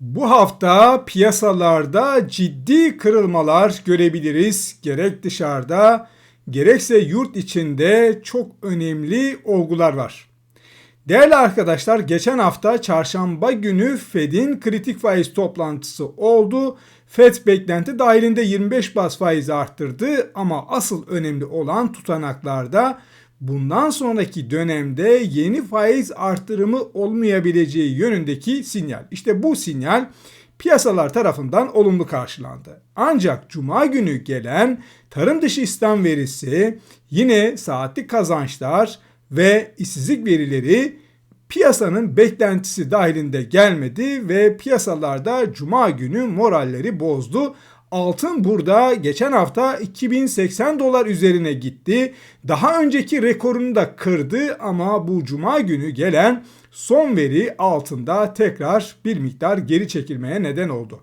Bu hafta piyasalarda ciddi kırılmalar görebiliriz. Gerek dışarıda gerekse yurt içinde çok önemli olgular var. Değerli arkadaşlar geçen hafta çarşamba günü Fed'in kritik faiz toplantısı oldu. Fed beklenti dahilinde 25 bas faiz arttırdı ama asıl önemli olan tutanaklarda bundan sonraki dönemde yeni faiz artırımı olmayabileceği yönündeki sinyal. İşte bu sinyal piyasalar tarafından olumlu karşılandı. Ancak cuma günü gelen tarım dışı istihdam verisi yine saatlik kazançlar ve işsizlik verileri piyasanın beklentisi dahilinde gelmedi ve piyasalarda cuma günü moralleri bozdu. Altın burada geçen hafta 2080 dolar üzerine gitti. Daha önceki rekorunu da kırdı ama bu cuma günü gelen son veri altında tekrar bir miktar geri çekilmeye neden oldu.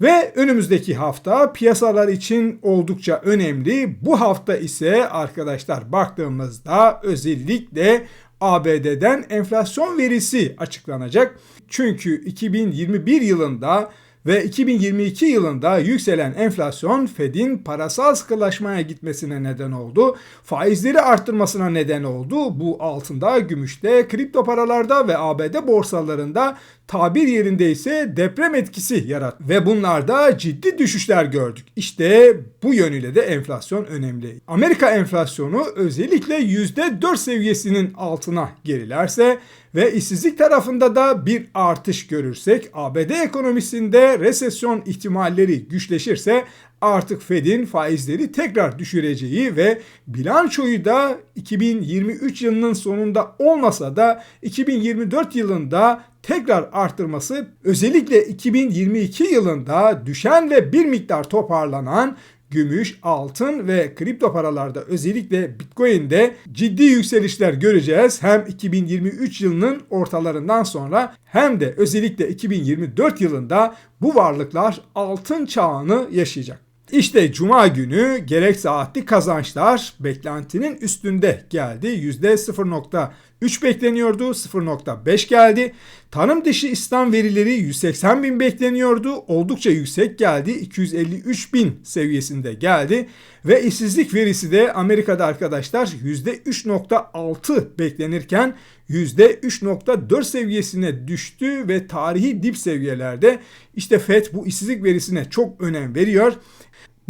Ve önümüzdeki hafta piyasalar için oldukça önemli. Bu hafta ise arkadaşlar baktığımızda özellikle ABD'den enflasyon verisi açıklanacak. Çünkü 2021 yılında ve 2022 yılında yükselen enflasyon Fed'in parasal sıkılaşmaya gitmesine neden oldu. Faizleri arttırmasına neden oldu. Bu altında, gümüşte, kripto paralarda ve ABD borsalarında tabir yerinde ise deprem etkisi yarattı. Ve bunlarda ciddi düşüşler gördük. İşte bu yönüyle de enflasyon önemli. Amerika enflasyonu özellikle %4 seviyesinin altına gerilerse ve işsizlik tarafında da bir artış görürsek ABD ekonomisinde resesyon ihtimalleri güçleşirse artık Fed'in faizleri tekrar düşüreceği ve bilançoyu da 2023 yılının sonunda olmasa da 2024 yılında tekrar arttırması özellikle 2022 yılında düşen ve bir miktar toparlanan gümüş, altın ve kripto paralarda özellikle Bitcoin'de ciddi yükselişler göreceğiz. Hem 2023 yılının ortalarından sonra hem de özellikle 2024 yılında bu varlıklar altın çağını yaşayacak. İşte cuma günü gerek saatli kazançlar beklentinin üstünde geldi. %0.3 bekleniyordu 0.5 geldi. Tanım dışı İslam verileri 180 bin bekleniyordu. Oldukça yüksek geldi. 253 bin seviyesinde geldi. Ve işsizlik verisi de Amerika'da arkadaşlar %3.6 beklenirken %3.4 seviyesine düştü ve tarihi dip seviyelerde. İşte FED bu işsizlik verisine çok önem veriyor.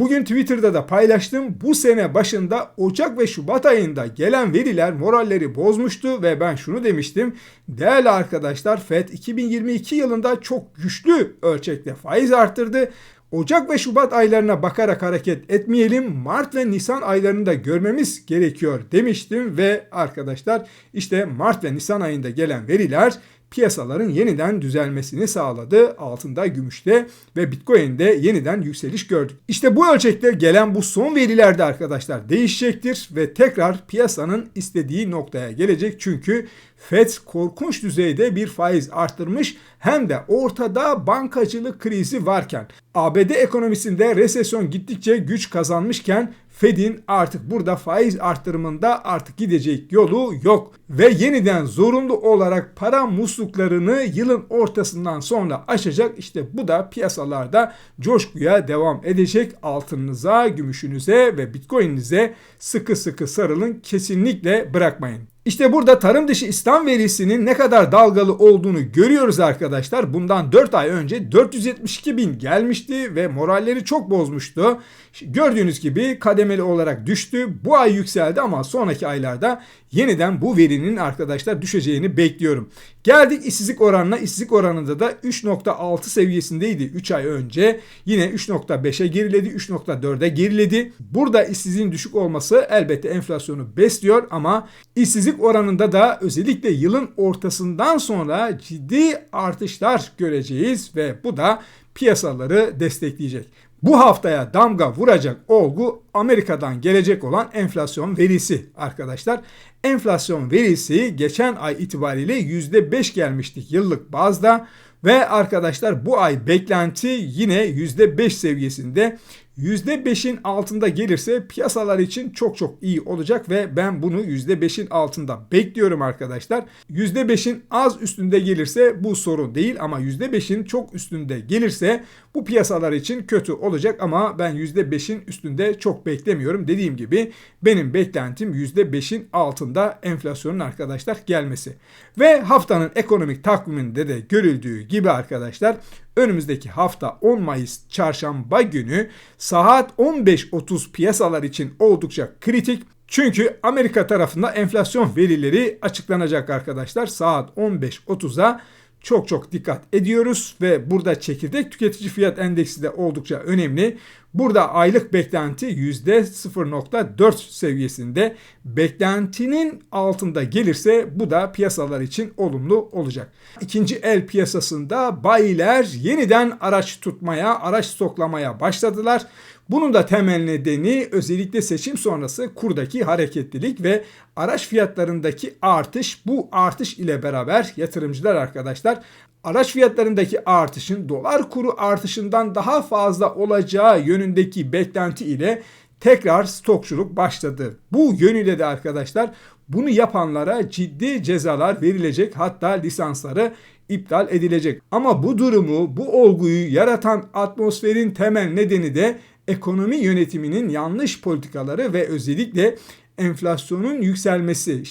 Bugün Twitter'da da paylaştım. Bu sene başında Ocak ve Şubat ayında gelen veriler moralleri bozmuştu ve ben şunu demiştim. Değerli arkadaşlar FED 2022 yılında çok güçlü ölçekte faiz arttırdı. Ocak ve Şubat aylarına bakarak hareket etmeyelim. Mart ve Nisan aylarını da görmemiz gerekiyor demiştim ve arkadaşlar işte Mart ve Nisan ayında gelen veriler piyasaların yeniden düzelmesini sağladı. Altında, gümüşte ve Bitcoin'de yeniden yükseliş gördük. İşte bu ölçekte gelen bu son verilerde arkadaşlar değişecektir ve tekrar piyasanın istediği noktaya gelecek. Çünkü FED korkunç düzeyde bir faiz arttırmış hem de ortada bankacılık krizi varken ABD ekonomisinde resesyon gittikçe güç kazanmışken Fed'in artık burada faiz arttırımında artık gidecek yolu yok ve yeniden zorunlu olarak para musluklarını yılın ortasından sonra açacak. İşte bu da piyasalarda coşkuya devam edecek. Altınınıza, gümüşünüze ve bitcoin'inize sıkı sıkı sarılın. Kesinlikle bırakmayın. İşte burada tarım dışı İslam verisinin ne kadar dalgalı olduğunu görüyoruz arkadaşlar. Bundan 4 ay önce 472 bin gelmişti ve moralleri çok bozmuştu. Gördüğünüz gibi kademeli olarak düştü. Bu ay yükseldi ama sonraki aylarda yeniden bu verinin arkadaşlar düşeceğini bekliyorum. Geldik işsizlik oranına. İşsizlik oranında da 3.6 seviyesindeydi 3 ay önce. Yine 3.5'e geriledi, 3.4'e geriledi. Burada işsizliğin düşük olması elbette enflasyonu besliyor ama işsizlik oranında da özellikle yılın ortasından sonra ciddi artışlar göreceğiz ve bu da piyasaları destekleyecek. Bu haftaya damga vuracak olgu Amerika'dan gelecek olan enflasyon verisi arkadaşlar. Enflasyon verisi geçen ay itibariyle %5 gelmiştik yıllık bazda ve arkadaşlar bu ay beklenti yine %5 seviyesinde. %5'in altında gelirse piyasalar için çok çok iyi olacak ve ben bunu %5'in altında bekliyorum arkadaşlar. %5'in az üstünde gelirse bu sorun değil ama %5'in çok üstünde gelirse bu piyasalar için kötü olacak ama ben %5'in üstünde çok beklemiyorum. Dediğim gibi benim beklentim %5'in altında enflasyonun arkadaşlar gelmesi. Ve haftanın ekonomik takviminde de görüldüğü gibi arkadaşlar önümüzdeki hafta 10 Mayıs çarşamba günü saat 15.30 piyasalar için oldukça kritik. Çünkü Amerika tarafında enflasyon verileri açıklanacak arkadaşlar. Saat 15.30'a çok çok dikkat ediyoruz ve burada çekirdek tüketici fiyat endeksi de oldukça önemli. Burada aylık beklenti %0.4 seviyesinde. Beklentinin altında gelirse bu da piyasalar için olumlu olacak. İkinci el piyasasında bayiler yeniden araç tutmaya, araç stoklamaya başladılar. Bunun da temel nedeni özellikle seçim sonrası kurdaki hareketlilik ve araç fiyatlarındaki artış. Bu artış ile beraber yatırımcılar arkadaşlar araç fiyatlarındaki artışın dolar kuru artışından daha fazla olacağı yönündeki beklenti ile tekrar stokçuluk başladı. Bu yönüyle de arkadaşlar bunu yapanlara ciddi cezalar verilecek hatta lisansları iptal edilecek. Ama bu durumu, bu olguyu yaratan atmosferin temel nedeni de ekonomi yönetiminin yanlış politikaları ve özellikle enflasyonun yükselmesi.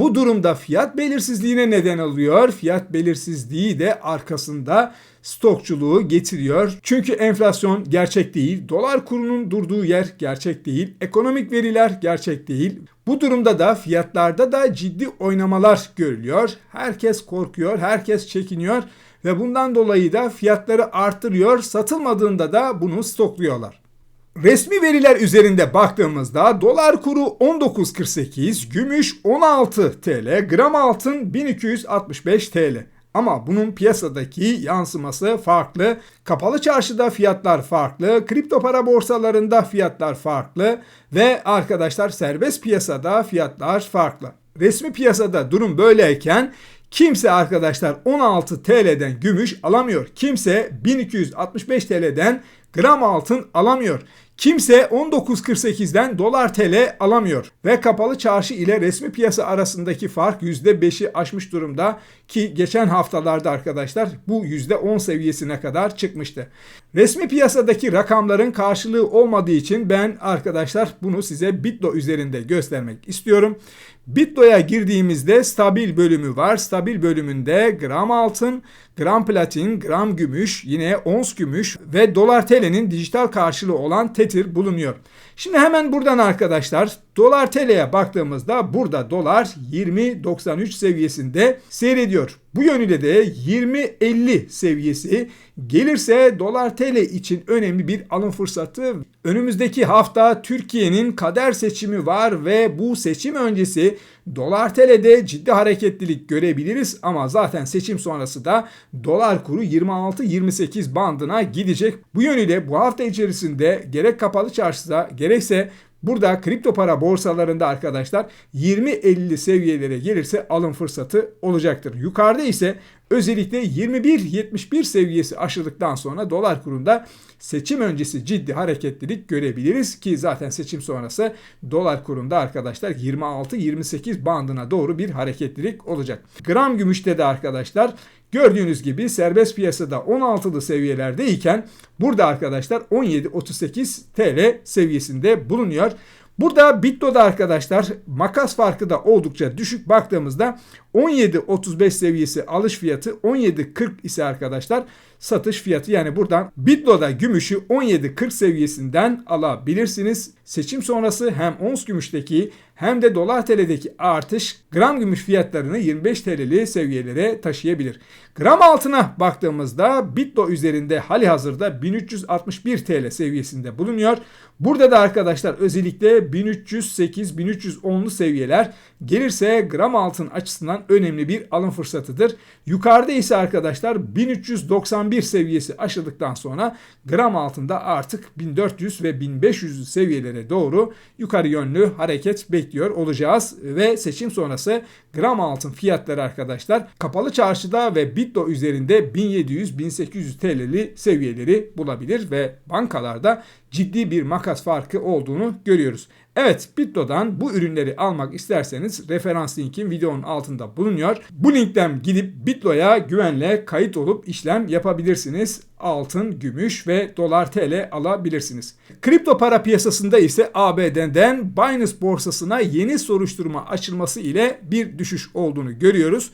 Bu durumda fiyat belirsizliğine neden oluyor. Fiyat belirsizliği de arkasında stokçuluğu getiriyor. Çünkü enflasyon gerçek değil, dolar kurunun durduğu yer gerçek değil, ekonomik veriler gerçek değil. Bu durumda da fiyatlarda da ciddi oynamalar görülüyor. Herkes korkuyor, herkes çekiniyor ve bundan dolayı da fiyatları artırıyor. Satılmadığında da bunu stokluyorlar. Resmi veriler üzerinde baktığımızda dolar kuru 19.48, gümüş 16 TL, gram altın 1265 TL. Ama bunun piyasadaki yansıması farklı. Kapalı çarşıda fiyatlar farklı, kripto para borsalarında fiyatlar farklı ve arkadaşlar serbest piyasada fiyatlar farklı. Resmi piyasada durum böyleyken kimse arkadaşlar 16 TL'den gümüş alamıyor. Kimse 1265 TL'den gram altın alamıyor. Kimse 19.48'den dolar TL alamıyor ve kapalı çarşı ile resmi piyasa arasındaki fark %5'i aşmış durumda ki geçen haftalarda arkadaşlar bu %10 seviyesine kadar çıkmıştı. Resmi piyasadaki rakamların karşılığı olmadığı için ben arkadaşlar bunu size Bitlo üzerinde göstermek istiyorum. Bitlo'ya girdiğimizde stabil bölümü var. Stabil bölümünde gram altın, gram platin, gram gümüş, yine ons gümüş ve dolar TL'nin dijital karşılığı olan Tether bulunuyor. Şimdi hemen buradan arkadaşlar dolar TL'ye baktığımızda burada dolar 20.93 seviyesinde seyrediyor. Bu yönüyle de 20.50 seviyesi gelirse dolar TL için önemli bir alım fırsatı. Önümüzdeki hafta Türkiye'nin kader seçimi var ve bu seçim öncesi dolar TL'de ciddi hareketlilik görebiliriz ama zaten seçim sonrası da dolar kuru 26-28 bandına gidecek. Bu yönüyle bu hafta içerisinde gerek kapalı çarşıda gerekse Burada kripto para borsalarında arkadaşlar 20-50 seviyelere gelirse alım fırsatı olacaktır. Yukarıda ise özellikle 21-71 seviyesi aşıldıktan sonra dolar kurunda seçim öncesi ciddi hareketlilik görebiliriz ki zaten seçim sonrası dolar kurunda arkadaşlar 26-28 bandına doğru bir hareketlilik olacak. Gram gümüşte de arkadaşlar Gördüğünüz gibi serbest piyasada 16'lı seviyelerdeyken burada arkadaşlar 17.38 TL seviyesinde bulunuyor. Burada Bitlo'da arkadaşlar makas farkı da oldukça düşük baktığımızda 17.35 seviyesi alış fiyatı 17.40 ise arkadaşlar satış fiyatı yani buradan Bitlo'da gümüşü 17.40 seviyesinden alabilirsiniz. Seçim sonrası hem ons gümüşteki hem de dolar TL'deki artış gram gümüş fiyatlarını 25 TL'li seviyelere taşıyabilir. Gram altına baktığımızda Bitlo üzerinde hali hazırda 1361 TL seviyesinde bulunuyor. Burada da arkadaşlar özellikle 1308-1310'lu seviyeler gelirse gram altın açısından açısından önemli bir alım fırsatıdır. Yukarıda ise arkadaşlar 1391 seviyesi aşıldıktan sonra gram altında artık 1400 ve 1500 seviyelere doğru yukarı yönlü hareket bekliyor olacağız ve seçim sonrası gram altın fiyatları arkadaşlar kapalı çarşıda ve Bitdo üzerinde 1700-1800 TL'li seviyeleri bulabilir ve bankalarda ciddi bir makas farkı olduğunu görüyoruz. Evet Bitdo'dan bu ürünleri almak isterseniz referans linkim videonun altında bulunuyor. Bu linkten gidip Bitdo'ya güvenle kayıt olup işlem yapabilirsiniz. Altın, gümüş ve dolar TL alabilirsiniz. Kripto para piyasasında ise ABD'den Binance borsasına yeni soruşturma açılması ile bir düşüş olduğunu görüyoruz.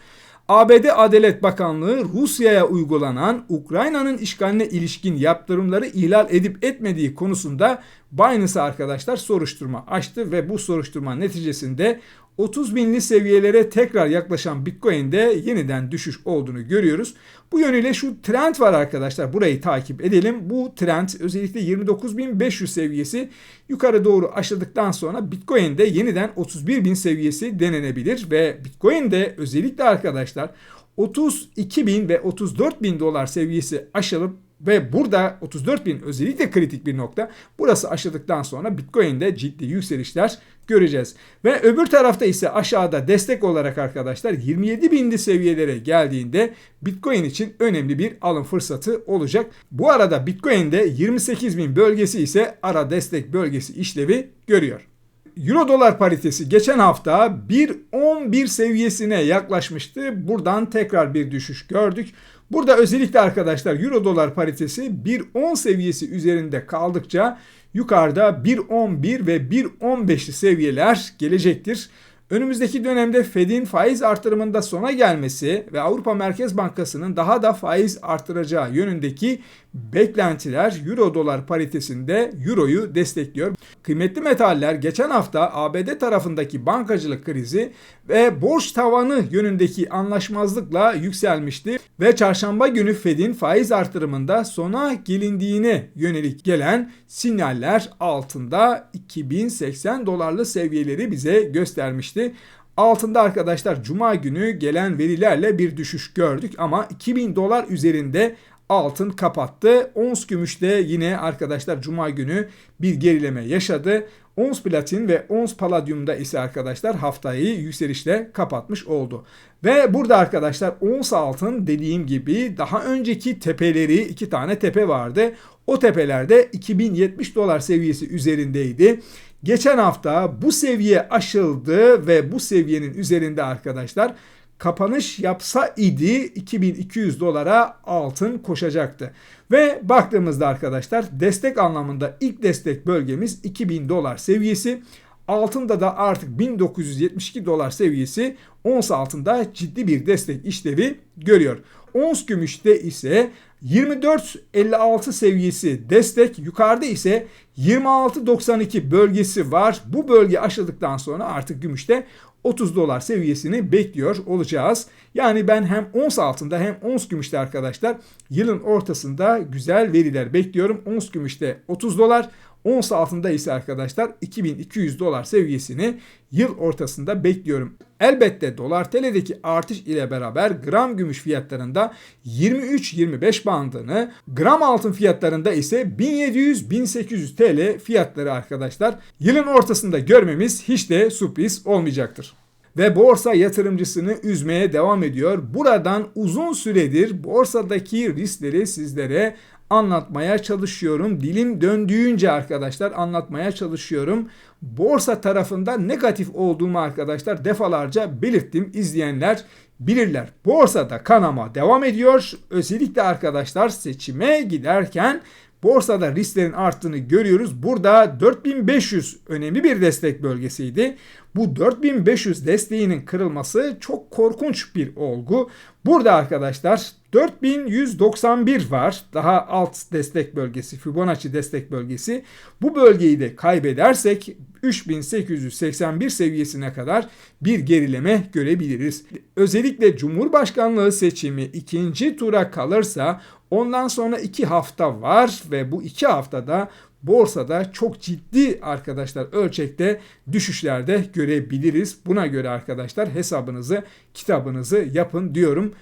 ABD Adalet Bakanlığı Rusya'ya uygulanan Ukrayna'nın işgaline ilişkin yaptırımları ihlal edip etmediği konusunda Binance'a arkadaşlar soruşturma açtı ve bu soruşturma neticesinde 30 binli seviyelere tekrar yaklaşan Bitcoin'de yeniden düşüş olduğunu görüyoruz. Bu yönüyle şu trend var arkadaşlar. Burayı takip edelim. Bu trend özellikle 29.500 seviyesi yukarı doğru aşıldıktan sonra Bitcoin'de yeniden 31.000 seviyesi denenebilir ve Bitcoin'de özellikle arkadaşlar 32.000 ve 34.000 dolar seviyesi aşılıp ve burada 34 bin özellikle kritik bir nokta. Burası aşıldıktan sonra Bitcoin'de ciddi yükselişler göreceğiz. Ve öbür tarafta ise aşağıda destek olarak arkadaşlar 27 binli seviyelere geldiğinde Bitcoin için önemli bir alım fırsatı olacak. Bu arada Bitcoin'de 28 bin bölgesi ise ara destek bölgesi işlevi görüyor. Euro dolar paritesi geçen hafta 1.11 seviyesine yaklaşmıştı. Buradan tekrar bir düşüş gördük. Burada özellikle arkadaşlar Euro dolar paritesi 1.10 seviyesi üzerinde kaldıkça yukarıda 1.11 ve 1.15'li seviyeler gelecektir. Önümüzdeki dönemde Fed'in faiz artırımında sona gelmesi ve Avrupa Merkez Bankası'nın daha da faiz artıracağı yönündeki beklentiler Euro dolar paritesinde Euro'yu destekliyor. Kıymetli metaller geçen hafta ABD tarafındaki bankacılık krizi ve borç tavanı yönündeki anlaşmazlıkla yükselmişti ve çarşamba günü Fed'in faiz artırımında sona gelindiğine yönelik gelen sinyaller altında 2080 dolarlı seviyeleri bize göstermişti. Altında arkadaşlar cuma günü gelen verilerle bir düşüş gördük ama 2000 dolar üzerinde altın kapattı. Ons gümüşte yine arkadaşlar cuma günü bir gerileme yaşadı. Ons platin ve ons paladyumda ise arkadaşlar haftayı yükselişle kapatmış oldu. Ve burada arkadaşlar ons altın dediğim gibi daha önceki tepeleri iki tane tepe vardı. O tepelerde 2070 dolar seviyesi üzerindeydi. Geçen hafta bu seviye aşıldı ve bu seviyenin üzerinde arkadaşlar kapanış yapsa idi 2200 dolara altın koşacaktı. Ve baktığımızda arkadaşlar destek anlamında ilk destek bölgemiz 2000 dolar seviyesi. Altında da artık 1972 dolar seviyesi ons altında ciddi bir destek işlevi görüyor. Ons gümüşte ise 24.56 seviyesi destek yukarıda ise 26.92 bölgesi var. Bu bölge aşıldıktan sonra artık gümüşte 30 dolar seviyesini bekliyor olacağız. Yani ben hem ons altında hem ons gümüşte arkadaşlar yılın ortasında güzel veriler bekliyorum. Ons gümüşte 30 dolar, Ons altında ise arkadaşlar 2200 dolar seviyesini yıl ortasında bekliyorum. Elbette dolar TL'deki artış ile beraber gram gümüş fiyatlarında 23-25 bandını, gram altın fiyatlarında ise 1700-1800 TL fiyatları arkadaşlar yılın ortasında görmemiz hiç de sürpriz olmayacaktır ve borsa yatırımcısını üzmeye devam ediyor. Buradan uzun süredir borsadaki riskleri sizlere anlatmaya çalışıyorum. Dilim döndüğünce arkadaşlar anlatmaya çalışıyorum. Borsa tarafında negatif olduğumu arkadaşlar defalarca belirttim. İzleyenler bilirler. Borsada kanama devam ediyor. Özellikle arkadaşlar seçime giderken borsada risklerin arttığını görüyoruz. Burada 4500 önemli bir destek bölgesiydi. Bu 4500 desteğinin kırılması çok korkunç bir olgu. Burada arkadaşlar 4191 var. Daha alt destek bölgesi, Fibonacci destek bölgesi. Bu bölgeyi de kaybedersek 3881 seviyesine kadar bir gerileme görebiliriz. Özellikle Cumhurbaşkanlığı seçimi ikinci tura kalırsa ondan sonra iki hafta var ve bu iki haftada borsada çok ciddi arkadaşlar ölçekte düşüşlerde görebiliriz. Buna göre arkadaşlar hesabınızı, kitabınızı yapın diyorum.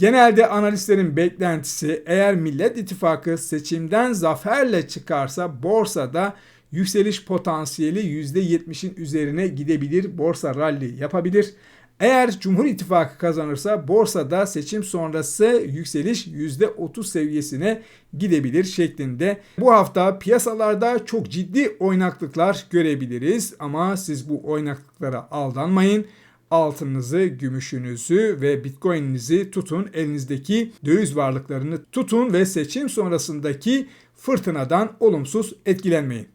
Genelde analistlerin beklentisi eğer Millet İttifakı seçimden zaferle çıkarsa borsada yükseliş potansiyeli %70'in üzerine gidebilir. Borsa rally yapabilir. Eğer Cumhur İttifakı kazanırsa borsada seçim sonrası yükseliş %30 seviyesine gidebilir şeklinde. Bu hafta piyasalarda çok ciddi oynaklıklar görebiliriz ama siz bu oynaklıklara aldanmayın altınınızı, gümüşünüzü ve bitcoin'inizi tutun. Elinizdeki döviz varlıklarını tutun ve seçim sonrasındaki fırtınadan olumsuz etkilenmeyin.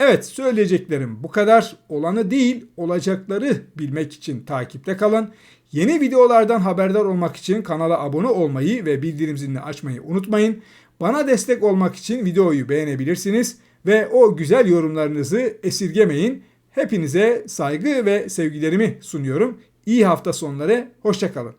Evet söyleyeceklerim bu kadar. Olanı değil olacakları bilmek için takipte kalın. Yeni videolardan haberdar olmak için kanala abone olmayı ve bildirim zilini açmayı unutmayın. Bana destek olmak için videoyu beğenebilirsiniz ve o güzel yorumlarınızı esirgemeyin. Hepinize saygı ve sevgilerimi sunuyorum. İyi hafta sonları, hoşçakalın.